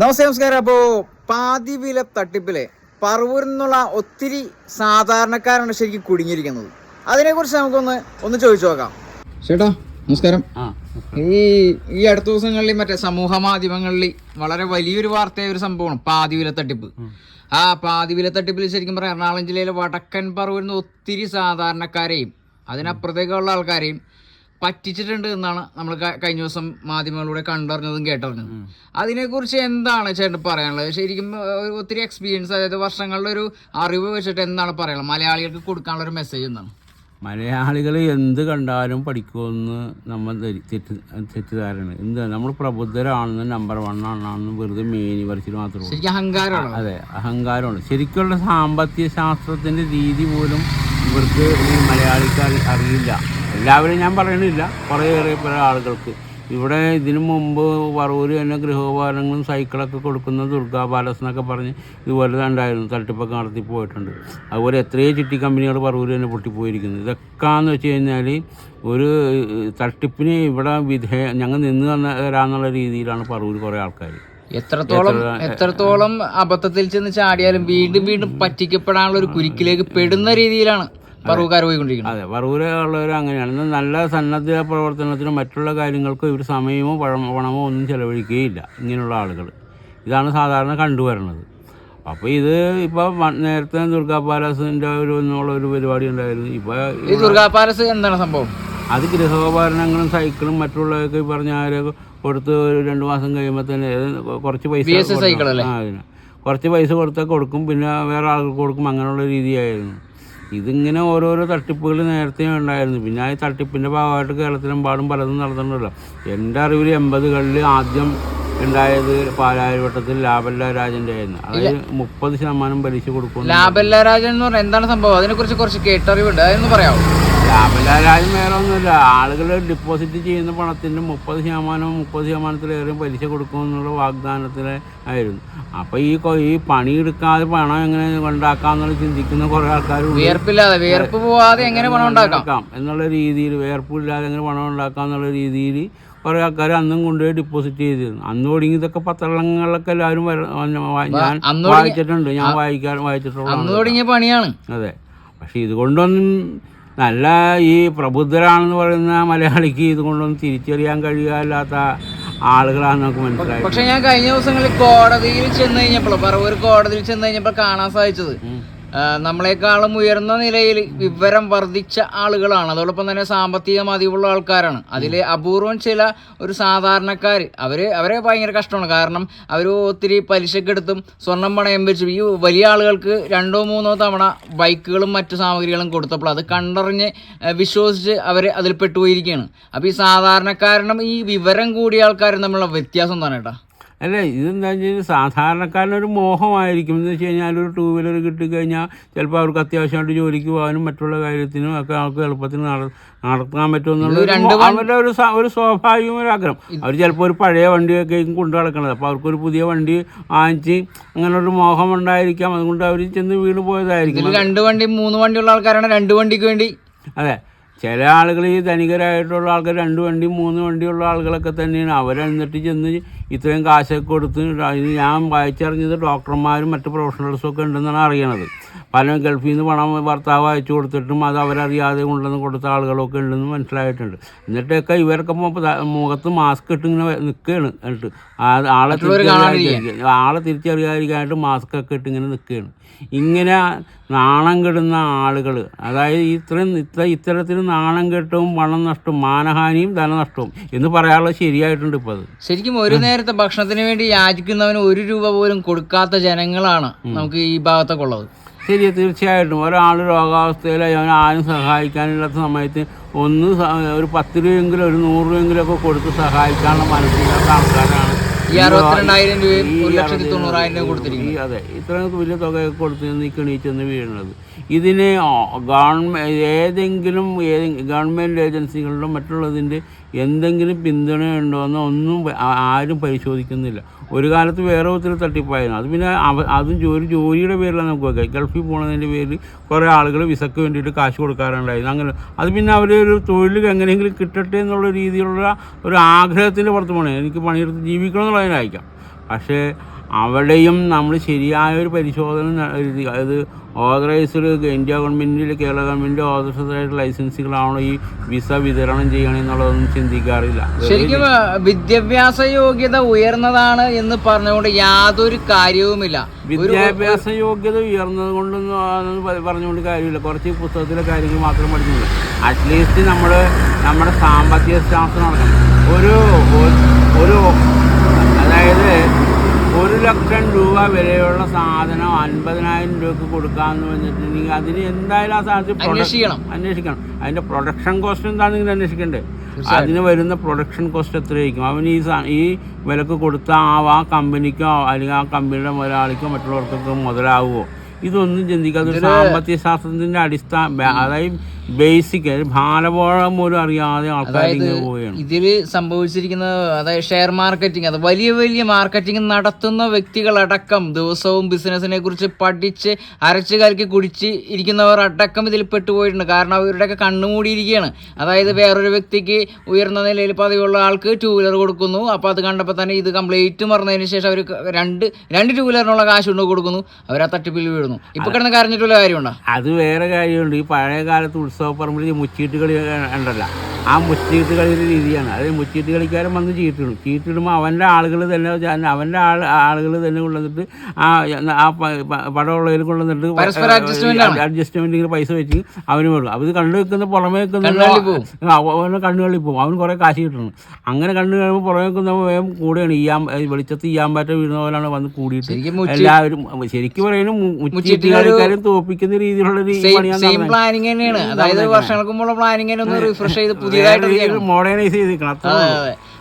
നമസ്തേ നമസ്കാരം. അപ്പോൾ പാതി വില തട്ടിപ്പിലെ പറവൂരിൽ നിന്നുള്ള ഒത്തിരി സാധാരണക്കാരാണ് ശരിക്കും കുടുങ്ങിയിരിക്കുന്നത്. അതിനെക്കുറിച്ച് നമുക്കൊന്ന് ഒന്ന് ചോദിച്ചു നോക്കാം. ചേട്ടാ നമസ്കാരം. ഈ ഈ അടുത്ത ദിവസങ്ങളിൽ മറ്റേ സമൂഹ മാധ്യമങ്ങളിൽ വളരെ വലിയൊരു വാർത്തയായ ഒരു സംഭവമാണ് പാതിവില തട്ടിപ്പ്. ആ പാതിവില തട്ടിപ്പിൽ ശരിക്കും പറയാം എറണാകുളം ജില്ലയിലെ വടക്കൻ പറവൂരിൽ നിന്ന് ഒത്തിരി സാധാരണക്കാരെയും അതിനപ്പുറത്തേക്കുള്ള ആൾക്കാരെയും പറ്റിച്ചിട്ടുണ്ട് എന്നാണ് നമ്മൾ കഴിഞ്ഞ ദിവസം മാധ്യമങ്ങളിലൂടെ കണ്ടറിഞ്ഞതും കേട്ടറിഞ്ഞതും. അതിനെക്കുറിച്ച് എന്താണ് ചേട്ടൻ പറയാനുള്ളത്? ശരിക്കും ഒത്തിരി എക്സ്പീരിയൻസ് അതായത് വർഷങ്ങളുടെ ഒരു അറിവ് വെച്ചിട്ട് എന്താണ് പറയാനുള്ളത്? മലയാളികൾക്ക് കൊടുക്കാനുള്ള ഒരു മെസ്സേജ് എന്താണ്? മലയാളികൾ എന്ത് കണ്ടാലും പഠിക്കുമെന്ന് നമ്മൾ തെറ്റ് തെറ്റിദ്ധാരണ എന്ത് നമ്മൾ പ്രബുദ്ധരാണെന്ന് നമ്പർ വൺ ആണെന്ന് വെറുതെ മേനി വരച്ചിട്ട് മാത്രമേ അഹങ്കാരമാണ്? അതെ അഹങ്കാരമാണ്. ശരിക്കുള്ള സാമ്പത്തിക ശാസ്ത്രത്തിന്റെ രീതി പോലും ഇവർക്ക് ഈ മലയാളിക്ക് അറിയില്ല. എല്ലാവരും ഞാൻ പറയണില്ല. കുറേയേറെ പല ആളുകൾക്ക്. ഇവിടെ ഇതിനു മുമ്പ് വറൂര് തന്നെ ഗൃഹോപകരണങ്ങളും സൈക്കിളൊക്കെ കൊടുക്കുന്ന ദുർഗാ പാലസ് എന്നൊക്കെ പറഞ്ഞ് ഇതുപോലെ ഉണ്ടായിരുന്നു തട്ടിപ്പൊക്കെ നടത്തി പോയിട്ടുണ്ട്. അതുപോലെ എത്രയോ ചിട്ടി കമ്പനികൾ വറൂര് തന്നെ പൊട്ടിപ്പോയിരിക്കുന്നു. ഇതൊക്കെയെന്ന് വെച്ച് കഴിഞ്ഞാൽ ഒരു തട്ടിപ്പിന് ഇവിടെ വിധേയ ഞങ്ങൾ നിന്ന് തന്ന തരാന്നുള്ള രീതിയിലാണ് പറവൂർ കുറേ ആൾക്കാർ എത്രത്തോളം എത്രത്തോളം അബദ്ധത്തിൽ ചെന്ന് ചാടിയാലും വീണ്ടും വീണ്ടും പറ്റിക്കപ്പെടാനുള്ള ഒരു കുരുക്കിലേക്ക് പെടുന്ന രീതിയിലാണ്. പോയിക്കൊണ്ടിരിക്കുന്നത് അതെ പറവൂരുള്ളവർ അങ്ങനെയാണ്. എന്നാൽ നല്ല സന്നദ്ധ പ്രവർത്തനത്തിനും മറ്റുള്ള കാര്യങ്ങൾക്കും ഇവർ സമയമോ പഴമോ പണമോ ഒന്നും ചെലവഴിക്കുകയില്ല ഇങ്ങനെയുള്ള ആളുകൾ ഇതാണ് സാധാരണ കണ്ടുവരുന്നത്. അപ്പോൾ ഇത് ഇപ്പോൾ നേരത്തെ ദുർഗാ പാലസിന്റെ ഒരു എന്നുള്ള ഒരു പരിപാടി ഉണ്ടായിരുന്നു. ഇപ്പോൾ ഈ ദുർഗാ പാലസ് എന്താണ് സംഭവം? അത് ഗൃഹോപകരണങ്ങളും സൈക്കിളും മറ്റുള്ളവർക്ക് പറഞ്ഞ ആരെ കൊടുത്ത് ഒരു രണ്ട് മാസം കഴിയുമ്പോൾ തന്നെ കുറച്ച് പൈസ സൈക്കിൾ? കുറച്ച് പൈസ കൊടുത്താൽ കൊടുക്കും പിന്നെ വേറെ ആൾക്ക് കൊടുക്കും അങ്ങനെയുള്ള രീതിയായിരുന്നു. ഇതിങ്ങനെ ഓരോരോ തട്ടിപ്പുകൾ നേരത്തെ ഉണ്ടായിരുന്നു. പിന്നെ ആ തട്ടിപ്പിന്റെ ഭാഗമായിട്ട് കേരളത്തിലെമ്പാടും പലതും നടന്നിട്ടുണ്ടല്ലോ. എന്റെ അറിവിൽ എൺപതുകളിൽ ആദ്യം ഉണ്ടായത് പാലാരിവട്ടത്തിൽ ലാബല്ല രാജന്റെ ആയിരുന്നു അതായത് മുപ്പത് ശതമാനം പലിശ കൊടുക്കും ലാബല്ല രാജൻ എന്ന് പറഞ്ഞാൽ എന്താണ് സംഭവം? അതിനെക്കുറിച്ച് കുറച്ച് കേട്ടറിവുണ്ട്. അതൊന്ന് പറയാമോ ലാഭലാരായും വേറെ ഒന്നുമില്ല. ആളുകൾ ഡിപ്പോസിറ്റ് ചെയ്യുന്ന പണത്തിന്റെ മുപ്പത് ശതമാനം മുപ്പത് ശതമാനത്തിലേറെ പലിശ കൊടുക്കുമെന്നുള്ള വാഗ്ദാനത്തിൽ ആയിരുന്നു. അപ്പോൾ ഈ ഈ പണിയെടുക്കാതെ പണം എങ്ങനെ ഉണ്ടാക്കാമെന്നുള്ള ചിന്തിക്കുന്ന കുറേ ആൾക്കാർ വിയർപ്പില്ലാതെ വിയർപ്പ് പോവാതെ എങ്ങനെ പണം ഉണ്ടാക്കാം? എന്നുള്ള രീതിയിൽ വിയർപ്പില്ലാതെ എങ്ങനെ പണം ഉണ്ടാക്കാം എന്നുള്ള രീതിയിൽ കുറേ ആൾക്കാർ അന്നും കൊണ്ടുപോയി ഡിപ്പോസിറ്റ് ചെയ്തിരുന്നു. അന്ന് തുടങ്ങി ഇതൊക്കെ പത്രങ്ങളിലൊക്കെ എല്ലാവരും ഞാൻ വായിച്ചിട്ടുണ്ട്. ഞാൻ വായിക്കാൻ വായിച്ചിട്ടുള്ള അന്ന് തുടങ്ങിയ പണിയാണ്. അതെ. പക്ഷെ ഇതുകൊണ്ടൊന്നും നല്ല ഈ പ്രബുദ്ധരാണെന്ന് പറയുന്ന മലയാളിക്ക് ഇതുകൊണ്ടൊന്നും തിരിച്ചറിയാൻ കഴിയാല്ലാത്ത ആളുകളാണ് നമുക്ക് മനസ്സിലായത് പക്ഷെ ഞാൻ കഴിഞ്ഞ ദിവസങ്ങളിൽ കോടതിയിൽ ചെന്ന് കഴിഞ്ഞപ്പോൾ പറവൂർ കോടതിയിൽ ചെന്ന് കഴിഞ്ഞപ്പോൾ കാണാൻ സാധിച്ചത്. നമ്മളെക്കാളും ഉയർന്ന നിലയിൽ വിവരം വർദ്ധിച്ച ആളുകളാണ്. അതോടൊപ്പം തന്നെ സാമ്പത്തിക മതിവുള്ള ആൾക്കാരാണ്. അതിൽ അപൂർവം ചില ഒരു സാധാരണക്കാർ അവർ അവരെ ഭയങ്കര കഷ്ടമാണ്. കാരണം അവർ ഒത്തിരി പലിശക്കെടുത്തും സ്വർണം പണയം വെച്ചും ഈ വലിയ ആളുകൾക്ക് രണ്ടോ മൂന്നോ തവണ ബൈക്കുകളും മറ്റു സാമഗ്രികളും കൊടുത്തപ്പോൾ അത് കണ്ടറിഞ്ഞ് വിശ്വസിച്ച് അവർ അതിൽ പെട്ടുപോയിരിക്കുകയാണ് അപ്പോൾ ഈ സാധാരണക്കാരനും ഈ വിവരം കൂടിയ ആൾക്കാരും തമ്മിലുള്ള വ്യത്യാസം തന്നെ ഏട്ടാ? അല്ല ഇതെന്താ വെച്ചാൽ സാധാരണക്കാരനൊരു മോഹമായിരിക്കും. എന്ന് വെച്ച് കഴിഞ്ഞാൽ ഒരു ടൂ വീലർ കിട്ടിക്കഴിഞ്ഞാൽ ചിലപ്പോൾ അവർക്ക് അത്യാവശ്യമായിട്ട് ജോലിക്ക് പോകാനും മറ്റുള്ള കാര്യത്തിനും ഒക്കെ അവർക്ക് എളുപ്പത്തിന് നട- നടത്താൻ പറ്റുമെന്നുള്ള അവരുടെ ഒരു ഒരു സ്വാഭാവികം ഒരു ആഗ്രഹം. അവർ ചിലപ്പോൾ ഒരു പഴയ വണ്ടിയൊക്കെ കൊണ്ടു നടക്കണത്. അപ്പോൾ അവർക്കൊരു പുതിയ വണ്ടി വാങ്ങിച്ച് അങ്ങനെ ഒരു മോഹം ഉണ്ടായിരിക്കാം. അതുകൊണ്ട് അവർ ചെന്ന് വീണ് പോയതായിരിക്കും. രണ്ട് വണ്ടി മൂന്ന് വണ്ടിയുള്ള ആൾക്കാരാണ് രണ്ട് വണ്ടിക്ക് വേണ്ടി. അതെ. ചില ആളുകൾ ഈ ധനികരായിട്ടുള്ള ആൾക്കാർ രണ്ട് വണ്ടി മൂന്ന് വണ്ടിയുള്ള ആളുകളൊക്കെ തന്നെയാണ്. അവരെന്നിട്ട് ചെന്ന് ഇത്രയും കാശൊക്കെ കൊടുത്ത് ഇത് ഞാൻ വായിച്ചറിഞ്ഞത് ഡോക്ടർമാരും മറ്റ് പ്രൊഫഷണൽസും ഒക്കെ ഉണ്ടെന്നാണ് അറിയണത്. പല ഗൾഫിൽ നിന്ന് പണം ഭർത്താവ് അയച്ചു കൊടുത്തിട്ടും അത് അവരറിയാതെ കൊണ്ടുവന്ന് കൊടുത്ത ആളുകളൊക്കെ ഉണ്ടെന്ന് മനസ്സിലായിട്ടുണ്ട്. എന്നിട്ടൊക്കെ ഇവരൊക്കെ മുഖത്ത് മാസ്ക് ഇട്ട് ഇങ്ങനെ നിൽക്കുകയാണ് എന്നിട്ട്. ആളെ ആളെ തിരിച്ചറിയാതിരിക്കാനായിട്ട് മാസ്ക് ഒക്കെ ഇട്ട് ഇങ്ങനെ നിൽക്കുകയാണ് ഇങ്ങനെ നാണം കെടുന്ന ആളുകൾ അതായത് ഇത്രയും ഇത്ര ഇത്തരത്തിൽ നാണം കെട്ടവും പണം നഷ്ടവും മാനഹാനിയും ധനനഷ്ടവും എന്ന് പറയാനുള്ളത് ശരിയായിട്ടുണ്ട് ഇപ്പോൾ അത് ശരിക്കും ഒരു നേരത്തെ ഭക്ഷണത്തിന് വേണ്ടി യാചിക്കുന്നവന് ഒരു രൂപ പോലും കൊടുക്കാത്ത ജനങ്ങളാണ് നമുക്ക് ഈ ഭാഗത്തൊക്കെ ഉള്ളത്. ശരി തീർച്ചയായിട്ടും. ഒരാൾ രോഗാവസ്ഥയിൽ അവൻ ആരും സഹായിക്കാനില്ലാത്ത സമയത്ത് ഒന്ന് ഒരു പത്ത് രൂപയെങ്കിലും ഒരു നൂറ് രൂപയെങ്കിലും ഒക്കെ കൊടുത്ത് സഹായിക്കാനുള്ള മനസ്സിലാത്ത ആൾക്കാരാണ് ഈ അറുപത്തിരണ്ടായിരം രൂപയും ഒരു ലക്ഷത്തി തൊണ്ണൂറായിരം രൂപ കൊടുത്തിരിക്കുന്നത് അതെ ഇത്രയും വലിയ തുകയൊക്കെ കൊടുത്ത് ഈ കെണീച്ചെന്ന് വീഴുന്നത്. ഇതിന് ഗവൺമെന്റ് ഏതെങ്കിലും ഏതെ- ഗവൺമെന്റ് ഏജൻസികളിലും മറ്റുള്ളതിന്റെ എന്തെങ്കിലും പിന്തുണയുണ്ടോ എന്ന് ഒന്നും ആരും പരിശോധിക്കുന്നില്ല. ഒരു കാലത്ത് വേറെ ഒത്തിരി തട്ടിപ്പായിരുന്നു. അത് പിന്നെ അതും ജോലി ജോലിയുടെ പേരിലാണ് നമുക്ക് വെക്കുക ഗൾഫിൽ പോകുന്നതിന്റെ പേരിൽ കുറേ ആളുകൾ വിസക്ക് വേണ്ടിയിട്ട് കാശ് കൊടുക്കാറുണ്ടായിരുന്നു. അങ്ങനെ അത് പിന്നെ അവർ ഒരു തൊഴിൽ എങ്ങനെയെങ്കിലും കിട്ടട്ടെ എന്നുള്ള രീതിയിലുള്ള ഒരു ആഗ്രഹത്തിന്റെ പുറത്ത് പോകണേ എനിക്ക് പണിയെടുത്ത് ജീവിക്കണം എന്നുള്ളതിനായിരിക്കാം പക്ഷേ അവിടെയും നമ്മൾ ശരിയായ ഒരു പരിശോധന ഇത് ഓതറൈസ്ഡ് ഇന്ത്യ ഗവൺമെന്റിൽ കേരള ഗവൺമെന്റ് ഓതറൈസ്ഡായിട്ട് ലൈസൻസുകളാണോ ഈ വിസ വിതരണം ചെയ്യണമെന്നുള്ളതൊന്നും ചിന്തിക്കാറില്ല. ശരിക്കും വിദ്യാഭ്യാസ യോഗ്യത ഉയർന്നതാണ് എന്ന് പറഞ്ഞുകൊണ്ട് യാതൊരു കാര്യവുമില്ല. വിദ്യാഭ്യാസ യോഗ്യത ഉയർന്നത് കൊണ്ടൊന്നും പറഞ്ഞുകൊണ്ട് കാര്യമില്ല. കുറച്ച് പുസ്തകത്തിലെ കാര്യങ്ങൾ മാത്രം പഠിക്കുന്നില്ല അറ്റ്ലീസ്റ്റ് നമ്മൾ നമ്മുടെ സാമ്പത്തിക ശാസ്ത്രം നടക്കണം. ഒരു ഒരു അതായത് ഒരു ലക്ഷം രൂപ വിലയുള്ള സാധനം അൻപതിനായിരം രൂപക്ക് കൊടുക്കാമെന്ന് പറഞ്ഞിട്ടുണ്ടെങ്കിൽ അതിന് എന്തായാലും ആ സാധനത്തിൽ അന്വേഷിക്കണം. അന്വേഷിക്കണം. അതിന്റെ പ്രൊഡക്ഷൻ കോസ്റ്റ് എന്താണെന്ന് അന്വേഷിക്കണ്ടേ? അതിന് വരുന്ന പ്രൊഡക്ഷൻ കോസ്റ്റ് എത്രയായിരിക്കും? അവന് ഈ ഈ വിലക്ക് കൊടുത്ത ആ ആ കമ്പനിക്കോ അല്ലെങ്കിൽ ആ കമ്പനിയുടെ മുതലാളിക്കോ മറ്റുള്ളവർക്കൊക്കെ മുതലാവുമോ ഇതൊന്നും ചിന്തിക്കാതെ സാമ്പത്തിക ശാസ്ത്രത്തിന്റെ അടിസ്ഥാന അതായത് ബേസിക് ഭാലപോഴം പോലും അറിയാതെ ആൾക്കാർ പോവുകയാണ്. ഇതിൽ സംഭവിച്ചിരിക്കുന്ന അതായത് ഷെയർ മാർക്കറ്റിംഗ് അത് വലിയ വലിയ മാർക്കറ്റിംഗ് നടത്തുന്ന വ്യക്തികളടക്കം ദിവസവും ബിസിനസ്സിനെ കുറിച്ച് പഠിച്ച് അരച്ച് കലക്കി കുടിച്ച് ഇരിക്കുന്നവർ അടക്കം ഇതിൽ പെട്ടുപോയിട്ടുണ്ട് കാരണം അവരുടെയൊക്കെ കണ്ണുമൂടിയിരിക്കുകയാണ് അതായത് വേറൊരു വ്യക്തിക്ക് ഉയർന്ന നിലയിൽ പതിവുള്ള ആൾക്ക് ടൂ വീലർ കൊടുക്കുന്നു. അപ്പോൾ അത് കണ്ടപ്പോൾ തന്നെ ഇത് കംപ്ലീറ്റ് മറന്നതിന് ശേഷം അവർ രണ്ട് രണ്ട് ടൂ വീലറിനുള്ള കാശ് കൊണ്ട് കൊടുക്കുന്നു. അവർ ആ തട്ടിപ്പിൽ വീഴുന്നു. ഇപ്പൊ കിടന്ന് കരഞ്ഞിട്ടുള്ള കാര്യമുണ്ടോ? അത് വേറെ കാര്യമുണ്ട്. ഈ പഴയ കാലത്ത് ഉത്സവപ്പറമ്പിൽ പറമ്പിൽ മുച്ചീട്ട് കളി ഉണ്ടല്ല. ആ മുച്ചീട്ട് കളിയുടെ രീതിയാണ്. അതായത് മുച്ചീട്ട് കളിക്കാരൻ വന്ന് ചീട്ടിടും ചീട്ടിടുമ്പോൾ അവന്റെ ആളുകൾ തന്നെ അവന്റെ ആൾ ആളുകൾ തന്നെ കൊണ്ടുവന്നിട്ട് ആ ആ പ- പ- കൊണ്ടുവന്നിട്ട് പരസ്പര ഇങ്ങനെ പൈസ വെച്ച് അവന് വേണം. അവർ കണ്ണു വെക്കുന്ന പുറമേ വെക്കുന്ന. അവന് കണ്ണുകളിൽ പോകും അവന് കുറേ കാശ് കിട്ടണം. അങ്ങനെ കണ്ണു കഴിയുമ്പോൾ പുറമേ വെക്കുന്ന വേഗം കൂടെയാണ്. ഈ വെളിച്ചത്ത് ഈ ആമ്പാറ്റ വീഴുന്ന പോലെയാണ് വന്ന് കൂടിയിട്ട് എല്ലാവരും ശരിക്കും പറയുന്നത് മുച്ചീട്ട് കളിക്കാരും തോപ്പിക്കുന്ന രീതിയിലുള്ള പണിയാണ് അതായത് വർഷങ്ങൾക്ക് മുമ്പുള്ള പ്ലാനിങ് ഒന്ന് റിഫ്രഷ് ചെയ്ത് പുതിയതായിട്ട്. മോഡേണൈസ് ചെയ്തിരിക്കണം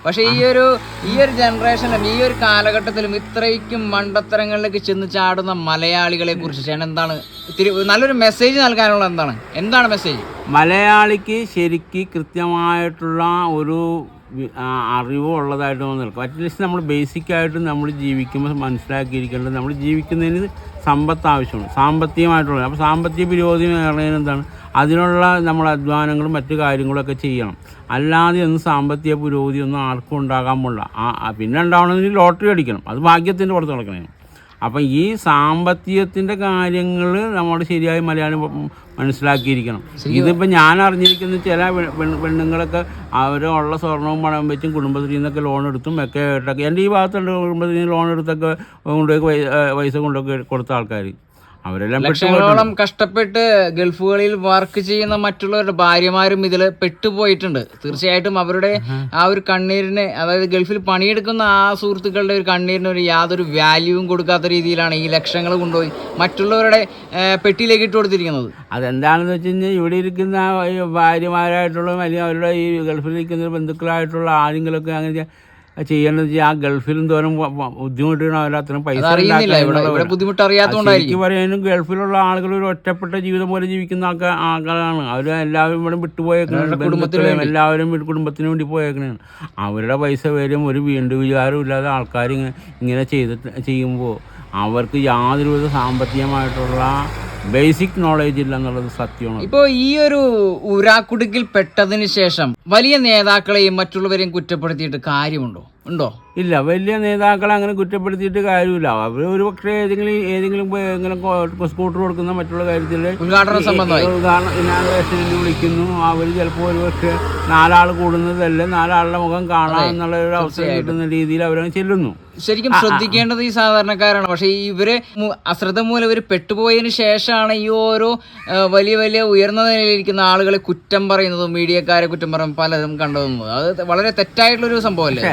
പക്ഷേ ഈ ഒരു ഈ ഒരു ജനറേഷനിലും ഈ ഒരു കാലഘട്ടത്തിലും ഇത്രയ്ക്കും മണ്ടത്തരങ്ങളിലേക്ക് ചെന്ന് ചാടുന്ന മലയാളികളെ കുറിച്ച് ചേട്ടൻ എന്താണ് ഇത്തിരി നല്ലൊരു മെസ്സേജ് നൽകാനുള്ള എന്താണ്? എന്താണ് മെസ്സേജ് മലയാളിക്ക് ശരിക്ക് കൃത്യമായിട്ടുള്ള ഒരു അറിവോ ഉള്ളതായിട്ട് നിൽക്കും അറ്റ്ലീസ്റ്റ് നമ്മൾ ബേസിക്കായിട്ട് നമ്മൾ ജീവിക്കുമ്പോൾ മനസ്സിലാക്കിയിരിക്കേണ്ടത് നമ്മൾ ജീവിക്കുന്നതിന് സമ്പത്ത് ആവശ്യമാണ്. സാമ്പത്തികമായിട്ടുള്ളത് അപ്പോൾ സാമ്പത്തിക പുരോഗതി നേടുന്നതിന് എന്താണ്? അതിനുള്ള നമ്മൾ അധ്വാനങ്ങളും മറ്റു കാര്യങ്ങളൊക്കെ ചെയ്യണം. അല്ലാതെ ഒന്നും സാമ്പത്തിക പുരോഗതി ഒന്നും ആർക്കും ഉണ്ടാകാൻ പോലുള്ള ആ പിന്നെ ഉണ്ടാവണമെങ്കിൽ ലോട്ടറി അടിക്കണം. അത് ഭാഗ്യത്തിന്റെ പുറത്ത് നടക്കണേ. അപ്പം ഈ സാമ്പത്തികത്തിന്റെ കാര്യങ്ങൾ നമ്മൾ ശരിയായി മലയാളം മനസ്സിലാക്കിയിരിക്കണം. ഇതിപ്പോൾ ഞാൻ അറിഞ്ഞിരിക്കുന്ന ചില പെണ്ണുങ്ങളൊക്കെ അവരുള്ള സ്വർണവും പണവും വെച്ചും കുടുംബശ്രീയിൽ നിന്നൊക്കെ ലോൺ എടുത്തും ഒക്കെ ആയിട്ടൊക്കെ എന്റെ ഈ ഭാഗത്തുണ്ട് കുടുംബശ്രീയിൽ ലോൺ എടുത്തൊക്കെ കൊണ്ടുപോയി പൈസ കൊണ്ടൊക്കെ കൊടുത്ത ആൾക്കാർ അവരെല്ലാം ലക്ഷങ്ങളോളം കഷ്ടപ്പെട്ട് ഗൾഫുകളിൽ വർക്ക് ചെയ്യുന്ന മറ്റുള്ളവരുടെ ഭാര്യമാരും ഇതിൽ പെട്ടുപോയിട്ടുണ്ട്. തീർച്ചയായിട്ടും അവരുടെ ആ ഒരു കണ്ണീരിന് അതായത് ഗൾഫിൽ പണിയെടുക്കുന്ന ആ സുഹൃത്തുക്കളുടെ ഒരു കണ്ണീരിന് ഒരു യാതൊരു വാല്യൂവും കൊടുക്കാത്ത രീതിയിലാണ് ഈ ലക്ഷങ്ങൾ കൊണ്ടുപോയി മറ്റുള്ളവരുടെ പെട്ടിയിലേക്ക് ഇട്ട് കൊടുത്തിരിക്കുന്നത്. അതെന്താണെന്ന് വെച്ച് കഴിഞ്ഞാൽ ഇവിടെ ഇരിക്കുന്ന ഭാര്യമാരായിട്ടുള്ള അല്ലെങ്കിൽ അവരുടെ ഈ ഗൾഫിൽ ഇരിക്കുന്ന ബന്ധുക്കളായിട്ടുള്ള ആരെങ്കിലുമൊക്കെ അങ്ങനെ ചെ- ചെയ്യേണ്ടത് വെച്ചാൽ ആ ഗൾഫിലും തോരം ബുദ്ധിമുട്ടാണ് എല്ലാത്തിനും പൈസ ബുദ്ധിമുട്ടറിയാത്തോണ്ടായിരിക്കും പറയാനും ഗൾഫിലുള്ള ആളുകൾ ഒരു ഒറ്റപ്പെട്ട ജീവിതം പോലെ ജീവിക്കുന്ന ആൾക്കാർ ആൾക്കാരാണ്. അവർ എല്ലാവരും ഇവിടെ വിട്ടുപോയേക്കുന്നുണ്ട് എല്ലാവരും കുടുംബത്തിന് വേണ്ടി പോയേക്കണേ. അവരുടെ പൈസ വരും. ഒരു വീണ്ടും വിചാരം ഇല്ലാതെ ആൾക്കാർ ഇങ്ങനെ ഇങ്ങനെ ചെയ്തിട്ട് ചെയ്യുമ്പോൾ അവർക്ക് യാതൊരുവിധ സാമ്പത്തികമായിട്ടുള്ള ബേസിക് നോളേജ് ഇല്ല എന്നുള്ളത് സത്യമാണ്. ഇപ്പോ ഈ ഒരു ഉരാക്കുടുക്കിൽ പെട്ടതിന് ശേഷം വലിയ നേതാക്കളെയും മറ്റുള്ളവരെയും കുറ്റപ്പെടുത്തിയിട്ട് കാര്യമുണ്ടോ? ഉണ്ടോ? ഇല്ല വലിയ നേതാക്കളെ അങ്ങനെ കുറ്റപ്പെടുത്തിയിട്ട് കാര്യമില്ല. അവർ ഒരു പക്ഷേ ഏതെങ്കിലും ഏതെങ്കിലും ഇങ്ങനെ സ്കൂട്ടർ കൊടുക്കുന്ന മറ്റുള്ള കാര്യത്തിൽ ഉദ്ഘാടന ഇനാഗ്രേഷനിൽ വിളിക്കുന്നു. അവർ ചിലപ്പോൾ ഒരു പക്ഷേ നാലാൾ കൂടുന്നതല്ല നാലാളുടെ മുഖം കാണാം എന്നുള്ള ഒരു അവസരം കിട്ടുന്ന രീതിയിൽ അവരങ്ങ് ചെല്ലുന്നു. ശരിക്കും ശ്രദ്ധിക്കേണ്ടത് ഈ സാധാരണക്കാരാണ്. പക്ഷെ ഇവർ അശ്രദ്ധ മൂലം ഇവർ പെട്ടുപോയതിനു ശേഷമാണ് ഈ ഓരോ വലിയ വലിയ ഉയർന്ന നിലയിലിരിക്കുന്ന ആളുകളെ കുറ്റം പറയുന്നതും മീഡിയക്കാരെ കുറ്റം പറയുന്നതും പലതും കണ്ടതും. അത് വളരെ തെറ്റായിട്ടുള്ളൊരു സംഭവമല്ലേ?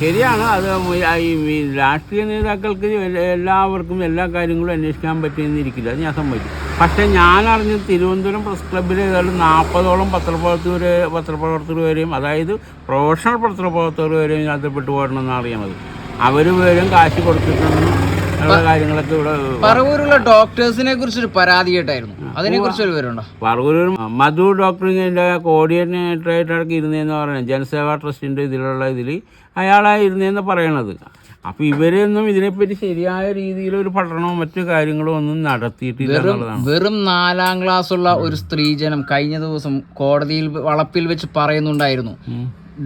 ശരിയാണ്. അത് ഈ രാഷ്ട്രീയ നേതാക്കൾക്ക് എല്ലാവർക്കും എല്ലാ കാര്യങ്ങളും അന്വേഷിക്കാൻ പറ്റുന്നിരിക്കില്ല അത് ഞാൻ സമ്മതിക്കും. പക്ഷേ ഞാൻ അറിഞ്ഞ തിരുവനന്തപുരം പ്രസ് ക്ലബ്ബിൽ ഏതാണ്ട് നാൽപ്പതോളം പത്രപ്രവർത്തകർ പത്രപ്രവർത്തകർ വരെയും അതായത് പ്രൊഫഷണൽ പത്രപ്രവർത്തകർ വരെയും ഇതിനകത്ത് പെട്ടുപോകണമെന്നാണ് അറിയണത് അവർ വരും കാശ് കൊടുത്തിട്ടുണ്ടെന്ന് കാര്യങ്ങളൊക്കെ ഇവിടെ പറവൂരുള്ള ഡോക്ടേഴ്സിനെ കുറിച്ചൊരു പരാതി കേട്ടായിരുന്നു. അതിനെ കുറിച്ച് ഒരു വിവരമുണ്ടോ? പറവൂർ മധു ഡോക്ടറിങ്ങിന്റെ കോർഡിനേറ്ററായിട്ടൊക്കെ ഇരുന്നതെന്ന് പറയുന്നത് ജനസേവാ ട്രസ്റ്റിന്റെ ഇതിലുള്ള ഇതിൽ അയാളാണ് എന്ന് പറയണത്. അപ്പോൾ ഇവരൊന്നും ഇതിനെപ്പറ്റി ശരിയായ രീതിയിൽ ഒരു പഠനമോ മറ്റു കാര്യങ്ങളോ ഒന്നും നടത്തിയിട്ടില്ല വെറും നാലാം ക്ലാസ് ഉള്ള ഒരു സ്ത്രീജനം കഴിഞ്ഞ ദിവസം കോടതിയിൽ വളപ്പിൽ വെച്ച് പറയുന്നുണ്ടായിരുന്നു.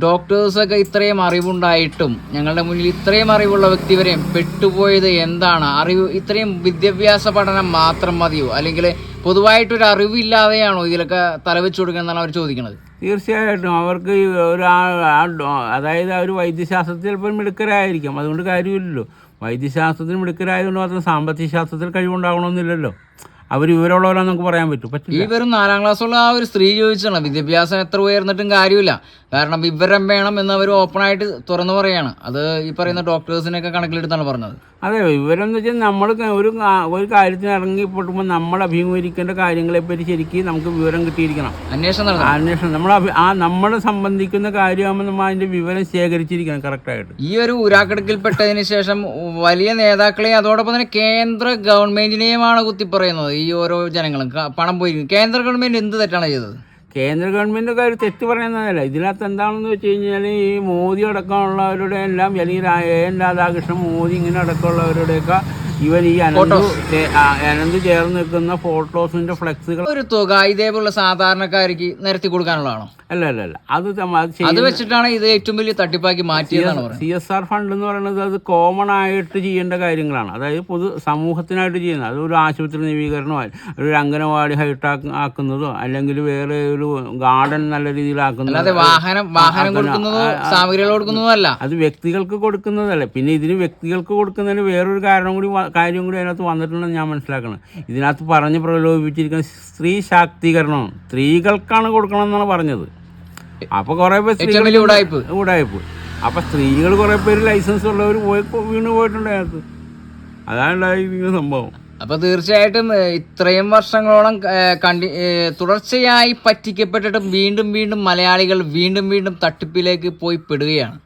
ഡോക്ടേഴ്സൊക്കെ ഇത്രയും അറിവുണ്ടായിട്ടും ഞങ്ങളുടെ മുന്നിൽ ഇത്രയും അറിവുള്ള വ്യക്തി വരെയും പെട്ടുപോയത് എന്താണ്? അറിവ് ഇത്രയും വിദ്യാഭ്യാസ പഠനം മാത്രം മതിയോ? അല്ലെങ്കിൽ പൊതുവായിട്ടൊരു അറിവില്ലാതെയാണോ ഇതിലൊക്കെ തലവെച്ച് കൊടുക്കുന്നതാണ് അവർ ചോദിക്കുന്നത്? തീർച്ചയായിട്ടും. അവർക്ക് ഒരു അതായത് അവർ വൈദ്യശാസ്ത്രത്തിൽ ചിലപ്പോൾ മിടുക്കരായിരിക്കും. അതുകൊണ്ട് കാര്യമില്ലല്ലോ. വൈദ്യശാസ്ത്രത്തിൽ മിടുക്കരായതുകൊണ്ട് മാത്രം സാമ്പത്തിക ശാസ്ത്രത്തിൽ കഴിവുണ്ടാകണമെന്നില്ലല്ലോ അവർ വിവരമുള്ളവരാണെന്ന് നമുക്ക് പറയാൻ പറ്റും. ഈ ഇവരും വെറും നാലാം ക്ലാസ്സുള്ള ആ ഒരു സ്ത്രീ ചോദിച്ചാണ് വിദ്യാഭ്യാസം എത്ര ഉയർന്നിട്ടും കാര്യമില്ല. കാരണം വിവരം വേണം എന്ന് അവർ ഓപ്പണായിട്ട് തുറന്നു പറയാണ്. അത് ഈ പറയുന്ന ഡോക്ടേഴ്സിനെയൊക്കെ കണക്കിലെടുത്താണ് പറഞ്ഞത്. അതെ വിവരം എന്ന് വെച്ചാൽ നമ്മൾ ഒരു ഒരു കാര്യത്തിന് ഇറങ്ങിപ്പെട്ടുമ്പോൾ നമ്മൾ അഭിമുഖീകരിക്കേണ്ട കാര്യങ്ങളെപ്പറ്റി ശരിക്കും നമുക്ക് വിവരം കിട്ടിയിരിക്കണം. അന്വേഷണം അന്വേഷണം നമ്മൾ ആ നമ്മളെ സംബന്ധിക്കുന്ന കാര്യമാകുമ്പോൾ നമ്മൾ അതിന്റെ വിവരം ശേഖരിച്ചിരിക്കണം കറക്റ്റായിട്ട് ഈ ഒരു ഉരാക്കെടുക്കിൽപ്പെട്ടതിന് ശേഷം വലിയ നേതാക്കളെ അതോടൊപ്പം തന്നെ കേന്ദ്ര ഗവൺമെന്റിനെയുമാണ് കുത്തിപ്പറയുന്നത് ഈ ഓരോ ജനങ്ങളും. പണം പോയി. കേന്ദ്ര ഗവൺമെന്റ് എന്ത് തെറ്റാണ് ചെയ്തത്? കേന്ദ്ര ഗവൺമെന്റ് കാര്യം തെറ്റ് പറയുന്നതല്ല. ഇതിനകത്ത് എന്താണെന്ന് വെച്ച് കഴിഞ്ഞാൽ ഈ മോദി അടക്കമുള്ളവരുടെ എല്ലാം അല്ലെങ്കിൽ എൻ രാധാകൃഷ്ണൻ മോദി ഇങ്ങനെ അടക്കമുള്ളവരുടെയൊക്കെ ഇവൻ ഈ അനന്ത് അനന്ത് ചേർന്ന് നിൽക്കുന്ന ഫോട്ടോസിന്റെ ഫ്ലെക്സുകൾ ഒരു തുക ഇതേപോലുള്ള സാധാരണക്കാർക്ക് നിരത്തി കൊടുക്കാനുള്ളതാണോ? അല്ല അല്ല അല്ല. അത് അത് വെച്ചിട്ടാണ് ഇത് ഏറ്റവും വലിയ തട്ടിപ്പാക്കി മാറ്റിയതാണ് സി എസ് ആർ ഫണ്ട് എന്ന് പറയുന്നത് അത് കോമൺ ആയിട്ട് ചെയ്യേണ്ട കാര്യങ്ങളാണ്. അതായത് പൊതു സമൂഹത്തിനായിട്ട് ചെയ്യുന്നത്. അത് ഒരു ആശുപത്രി നവീകരണമോ ഒരു അംഗനവാടി ഹൈട്ട് ആക്കുന്നതോ അല്ലെങ്കിൽ വേറെ ഒരു ഗാർഡൻ നല്ല രീതിയിലാക്കുന്നത് അതെ വാഹനം വാഹനം കൊടുക്കുന്നതോ സാമഗ്രികൾ കൊടുക്കുന്നതോ അല്ല. അത് വ്യക്തികൾക്ക് കൊടുക്കുന്നതല്ല. പിന്നെ ഇതിന് വ്യക്തികൾക്ക് കൊടുക്കുന്നതിന് വേറൊരു കാരണം കൂടി കാര്യം കൂടി അതിനകത്ത് വന്നിട്ടുണ്ടെന്ന് ഞാൻ മനസ്സിലാക്കണം. ഇതിനകത്ത് പറഞ്ഞ് പ്രലോഭിപ്പിച്ചിരിക്കുന്ന സ്ത്രീ ശാക്തീകരണം സ്ത്രീകൾക്കാണ് കൊടുക്കണം എന്നാണ് പറഞ്ഞത്. അപ്പോൾ കുറേ പേർ വലിയ ഉടായ്പ്. അപ്പോൾ സ്ത്രീകൾ കുറേ പേര് ലൈസൻസ് ഉള്ളവർ പോയി വീണ് പോയിട്ടുണ്ട് അതിനകത്ത്. അതാണ് ഉണ്ടായിരിക്കുന്ന സംഭവം. അപ്പൊ തീർച്ചയായിട്ടും ഇത്രയും വർഷങ്ങളോളം കണ്ടി തുടർച്ചയായി പറ്റിക്കപ്പെട്ടിട്ടും വീണ്ടും വീണ്ടും മലയാളികൾ വീണ്ടും വീണ്ടും തട്ടിപ്പിലേക്ക് പോയി പെടുകയാണ്.